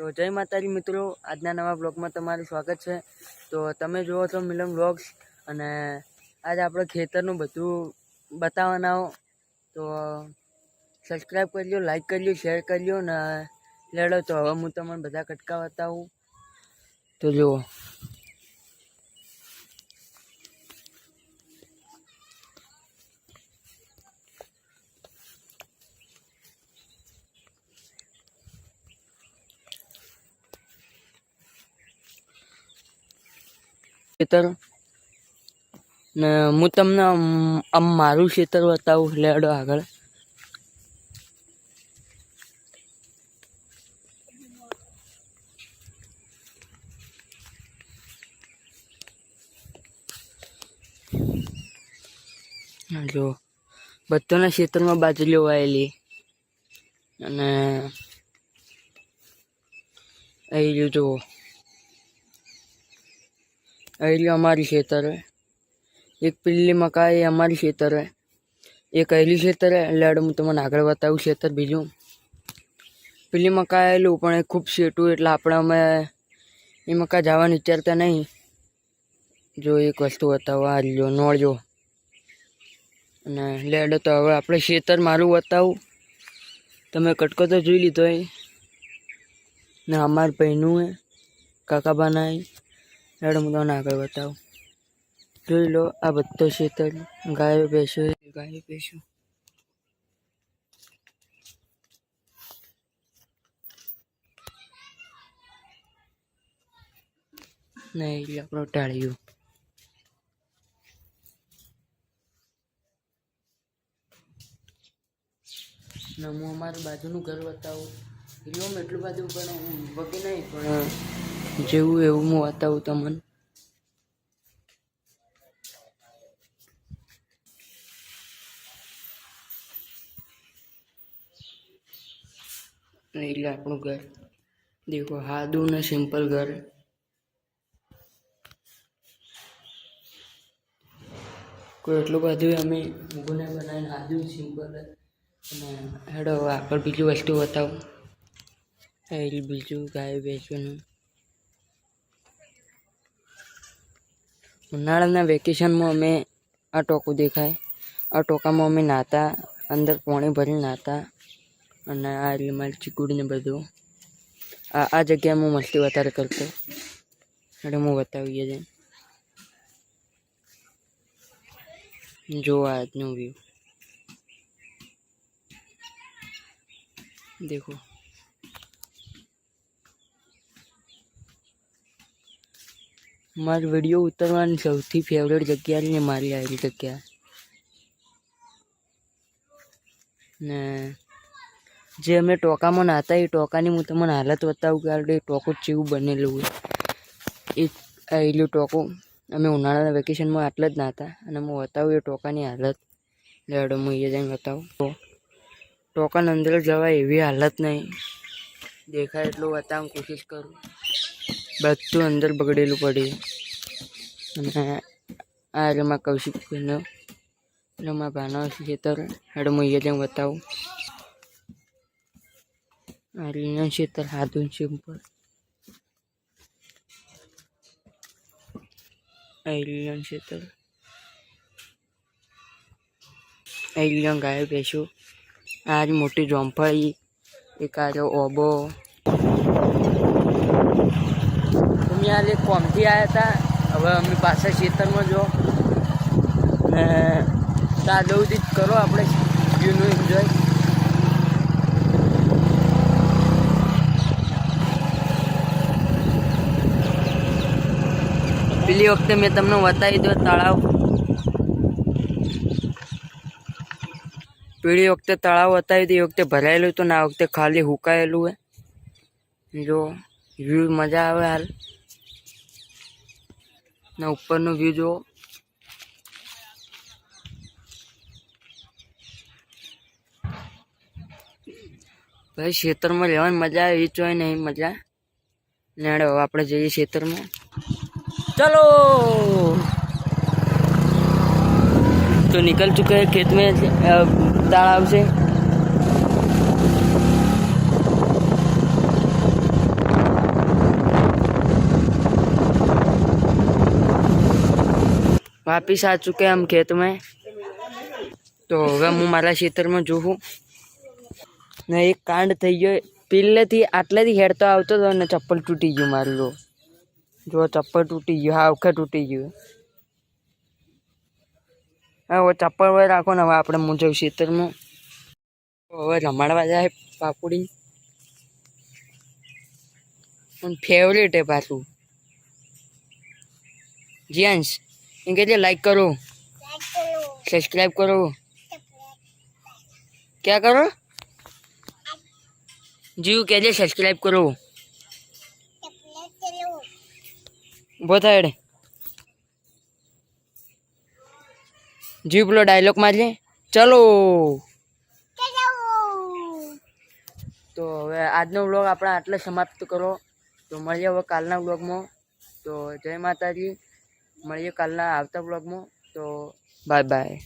તો જય માતાજી મિત્રો, આજના નવા બ્લોગમાં તમારું સ્વાગત છે. તો તમે જુઓ છો મિલન બ્લોગ્સ અને આજે આપણે ખેતરનું બધું બતાવવાના હો. તો સબસ્ક્રાઈબ કરજો લાઈક કરજો, શેર કરજો ને લેડો તો હવે હું તમને બધા કટકા બતાવું. તો જુઓ. ખેતર ને હું તમને આમ મારું ખેતર બતાવું લેડો આગળ. જો, બધાના ખેતરમાં બાજરીઓ વાયેલી અને, એ જુઓ. અહીં અમારી ખેતર હે. એક પીલી મકાઈ અમારી ખેતર હે. એક અહેલી ખેતર હે. લેડ હું તમને આગળ બતાવું ખેતર બીજું. પીલી મકા આવેલું પણ એ ખૂબ શેટું એટલે આપણે અમે એ મકા જવાનું વિચારતા નહીં. જો એક વસ્તુ બતાવો, આ જો. નોળજો અને લેડ તો હવે આપણે ખેતર મારું બતાવું. તમે કટકો તો જોઈ લીધો એ ને અમારા ભાઈનું હે, કાકાબાના હે. લેડ હું તમને આગળ બતાવું. જોઈ લો આ બધો શીતળ. ગાયો ભેંસો ગાયો ભેંસો. નહીં આપણો ટાળ્યું હું અમારું બાજુનું ઘર બતાવું. એરિયોમાં એટલું બધું પણ વગે નહીં, પણ જેવું એવું હું બતાવું તમને. એટલે આપણું ઘર. દેખો સાદું ને સિમ્પલ ઘર. કોઈ એટલું બધું અમે ગુને બનાવીને સાદું સિમ્પલ અને હેડો આગળ બીજું વસ્તુ બતાવું. એ બીજું ગાય બેસવાનું ઉનાળાના વેકેશનમાં અમે આ ટોકું દેખાય. આ ટોકામાં અમે નાતા, અંદર પાણી ભરીને નાતા અને આ રીતે મારી ચીકુડી ને બધું. આ આ જગ્યાએ હું મસ્તી વધારે કરતો. એટલે હું બતાવી છે જો આજનું વ્યૂ દેખો. મારી વીડિયો ઉતરવાની સૌથી ફેવરેટ જગ્યા ને મારી આવેલી જગ્યા. ને જે અમે ટોકામાં નાતા એ ટોકાની હું તમને હાલત બતાવું કે એ ટોકું ચેવું બનેલું એ આવેલું ટોકો. અમે ઉનાળાના વેકેશનમાં આટલા જ નાતા અને હું બતાવું એ ટોકાની હાલત. લેડો હું એ જઈને બતાવું. તો ટોકાની અંદર જવાય એવી હાલત નહીં. દેખાય એટલું બતાવવાની કોશિશ કરું. બધું અંદર બગડેલું પડ્યું અને આ રમા કૌશિક ભાઈનો એટલે મારા ભાનો ખેતર હેડો હું બતાવું. આ રીનું ખેતર છે સિમ્પલ એલિયન ખેતર એલિયન ગાયો ભેંસો. આ મોટી જોંફળી એક આ ઓબો. અમે લે કોમથી આવ્યા હતા હવે અમે પાછા ખેતરમાં જો. ને દાદવથી જ કરો આપણે વ્યૂનું એન્જોય પેલી વખતે મેં તમને બતાવી દો તળાવ. પેલી વખતે તળાવ બતાવી હતી એ વખતે ભરાયેલું હતું ને આ વખતે ખાલી હુકાયેલું હે. જો વ્યૂ મજા આવે હાલ. ને ઉપરનો વ્યૂ જુઓ. ભાઈ, ખેતરમાં રહેવાની મજા આવે એ ચોય નહીં મજા. ને આપણે જઈએ ખેતરમાં. ચલો! તો નિકલ ચૂકે ખેત મેં દાળ આવશે. વાપીસ આ ચૂકે આમ ખેતમાં? તો હવે હું મારા ખેતરમાં જોઉં. ને એક કાંડ થઈ ગયો. પહેલેથી આટલેથી હેડતો આવતો હતો ને ચપ્પલ તૂટી ગયું મારું જો જો ચપ્પલ તૂટી ગયું. હા વખત તૂટી ગયું. હવે ચપ્પલ હવે રાખો ને હવે આપણે મુજબ ખેતરમાં. હવે રમાડવા જાય પાપુડી. પણ ફેવરેટ હે પાછું. જીયાંશ. એમ કે લાઈક કરો. સબસ્ક્રાઈબ કરો. ક્યાં કરો? જીવ કે જે સબસ્ક્રાઈબ કરો. ઊભો જીવ પેલો ડાયલોગ મારજે. ચલો. તો હવે આજનો વ્લોગ આપણે આટલે સમાપ્ત કરો. તો મળીએ હવે કાલના વ્લોગમાં તો જય માતાજી. મળીએ કાલના આવતા બ્લોગમાં તો બાય બાય